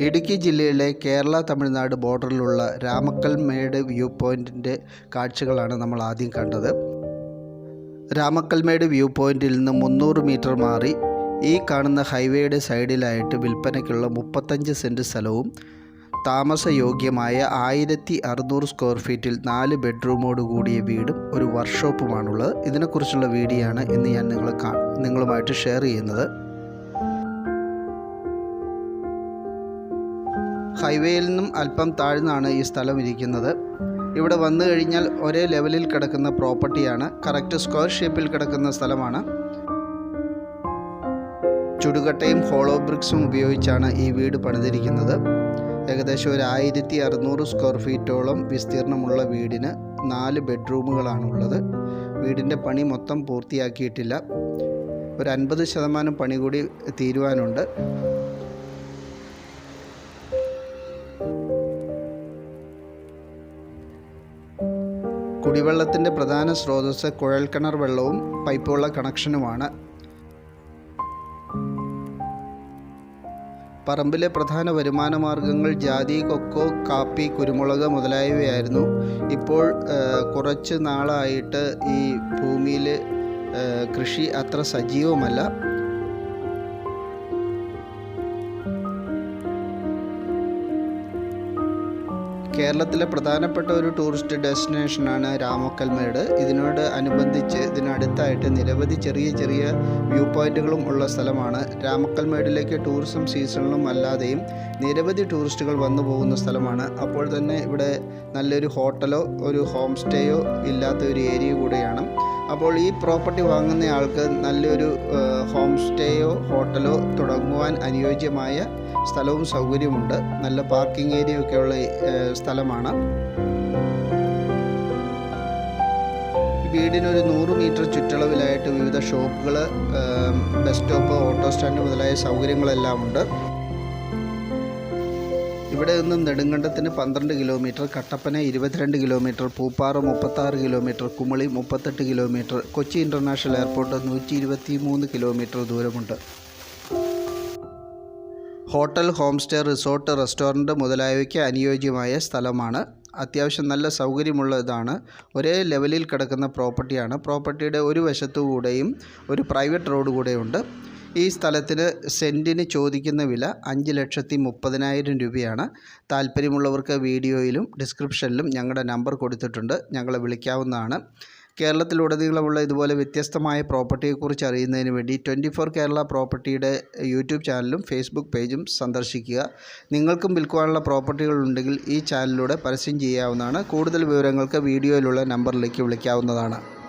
ഇടുക്കി ജില്ലയിലെ കേരള തമിഴ്നാട് ബോർഡറിലുള്ള രാമക്കൽമേട് വ്യൂ പോയിന്റിന്റെ കാഴ്ചകളാണ് നമ്മൾ ആദ്യം കണ്ടത്. രാമക്കൽമേട് വ്യൂ പോയിന്റിൽ നിന്ന് മുന്നൂറ് മീറ്റർ മാറി ഈ കാണുന്ന ഹൈവേയുടെ സൈഡിലായിട്ട് വിൽപ്പനയ്ക്കുള്ള മുപ്പത്തഞ്ച് സെന്റ് സ്ഥലവും താമസയോഗ്യമായ ആയിരത്തി അറുന്നൂറ് സ്ക്വയർ ഫീറ്റിൽ നാല് ബെഡ്റൂമോട് കൂടിയ വീടും ഒരു വർക്ക്ഷോപ്പുമാണുള്ളത്. ഇതിനെക്കുറിച്ചുള്ള വീഡിയോ ആണ് ഇന്ന് ഞാൻ നിങ്ങളെ നിങ്ങളുമായിട്ട് ഷെയർ ചെയ്യുന്നത്. ഹൈവേയിൽ നിന്നും അല്പം താഴ്ന്നാണ് ഈ സ്ഥലം ഇരിക്കുന്നത്. ഇവിടെ വന്നു കഴിഞ്ഞാൽ ഒരേ ലെവലിൽ കിടക്കുന്ന പ്രോപ്പർട്ടിയാണ്. കറക്റ്റ് സ്ക്വയർ ഷേപ്പിൽ കിടക്കുന്ന സ്ഥലമാണ്. ചുടുകട്ടയും ഹോളോ ബ്രിക്സും ഉപയോഗിച്ചാണ് ഈ വീട് പണിതിരിക്കുന്നത്. ഏകദേശം ഒരു ആയിരത്തി അറുന്നൂറ് സ്ക്വയർ ഫീറ്റോളം വിസ്തീർണമുള്ള വീടിന് നാല് ബെഡ്റൂമുകളാണുള്ളത്. വീടിന്റെ പണി മൊത്തം പൂർത്തിയാക്കിയിട്ടില്ല. ഒരു അൻപത് ശതമാനം പണി കൂടി തീരുവാനുണ്ട്. കുടിവെള്ളത്തിന്റെ പ്രധാന സ്രോതസ്സ് കുഴൽക്കിണർ വെള്ളവും പൈപ്പുള്ള കണക്ഷനുമാണ്. പറമ്പിലെ പ്രധാന വരുമാന മാർഗങ്ങൾ ജാതി കൊക്കോ കാപ്പി കുരുമുളക് മുതലായവയായിരുന്നു. ഇപ്പോൾ കുറച്ച് നാളായിട്ട് ഈ ഭൂമിയിൽ കൃഷി അത്ര സജീവമല്ല. കേരളത്തിലെ പ്രധാനപ്പെട്ട ഒരു ടൂറിസ്റ്റ് ഡെസ്റ്റിനേഷനാണ് രാമക്കൽമേട്. ഇതിനോട് അനുബന്ധിച്ച് ഇതിനടുത്തായിട്ട് നിരവധി ചെറിയ ചെറിയ വ്യൂ പോയിന്റുകളും ഉള്ള സ്ഥലമാണ്. രാമക്കൽമേടിലേക്ക് ടൂറിസം സീസണിലും അല്ലാതെയും നിരവധി ടൂറിസ്റ്റുകൾ വന്നു പോകുന്ന സ്ഥലമാണ്. അപ്പോൾ തന്നെ ഇവിടെ നല്ലൊരു ഹോട്ടലോ ഒരു ഹോം സ്റ്റേയോ ഇല്ലാത്ത ഒരു ഏരിയ കൂടെയാണ്. അപ്പോൾ ഈ പ്രോപ്പർട്ടി വാങ്ങുന്ന ആൾക്ക് നല്ലൊരു ഹോം സ്റ്റേയോ ഹോട്ടലോ തുടങ്ങുവാൻ അനുയോജ്യമായ സ്ഥലവും സൗകര്യമുണ്ട് നല്ല പാർക്കിംഗ് ഏരിയ ഉള്ള സ്ഥലമാണ്. വീടിനൊരു നൂറ് മീറ്റർ ചുറ്റളവിലായിട്ട് വിവിധ ഷോപ്പുകൾ ബസ് സ്റ്റോപ്പ് ഓട്ടോ സ്റ്റാൻഡ് മുതലായ സൗകര്യങ്ങളെല്ലാം ഉണ്ട്. ഇവിടെ നിന്നും നെടുങ്കണ്ടത്തിന് പന്ത്രണ്ട് കിലോമീറ്റർ കട്ടപ്പന ഇരുപത്തിരണ്ട് കിലോമീറ്റർ പൂപ്പാറ മുപ്പത്താറ് കിലോമീറ്റർ കുമളി മുപ്പത്തെട്ട് കിലോമീറ്റർ കൊച്ചി ഇന്റർനാഷണൽ എയർപോർട്ട് നൂറ്റി ഇരുപത്തി മൂന്ന് കിലോമീറ്റർ ദൂരമുണ്ട്. Hotel home stay resort restaurant മുതലായവയ്ക്ക് അനുയോജ്യമായ സ്ഥലമാണ്. അത്യാവശ്യം നല്ല സൗകര്യമുള്ളതാണ്. ഒരേ ലെവലിൽ കിടക്കുന്ന പ്രോപ്പർട്ടിയാണ്. പ്രോപ്പർട്ടിയുടെ ഒരു വശത്തുകൂടെയും ഒരു പ്രൈവറ്റ് റോഡ് കൂടെയുണ്ട്. ഈ സ്ഥലത്തിന് സെന്റിന് ചോദിക്കുന്ന വില അഞ്ച് ലക്ഷത്തി മുപ്പതിനായിരം രൂപയാണ്. താല്പര്യമുള്ളവർക്ക് വീഡിയോയിലും ഡിസ്ക്രിപ്ഷനിലും ഞങ്ങളുടെ നമ്പർ കൊടുത്തിട്ടുണ്ട്. ഞങ്ങളെ വിളിക്കാവുന്നതാണ്. കേരളത്തിലുടനീളമുള്ള ഇതുപോലെ വ്യത്യസ്തമായ പ്രോപ്പർട്ടിയെക്കുറിച്ച് അറിയുന്നതിന് വേണ്ടി ട്വന്റി ഫോർ കേരള പ്രോപ്പർട്ടിയുടെ യൂട്യൂബ് ചാനലും ഫേസ്ബുക്ക് പേജും സന്ദർശിക്കുക. നിങ്ങൾക്കും വിൽക്കുവാനുള്ള പ്രോപ്പർട്ടികളുണ്ടെങ്കിൽ ഈ ചാനലിലൂടെ പരസ്യം ചെയ്യാവുന്നതാണ്. കൂടുതൽ വിവരങ്ങൾക്ക് വീഡിയോയിലുള്ള നമ്പറിലേക്ക് വിളിക്കാവുന്നതാണ്.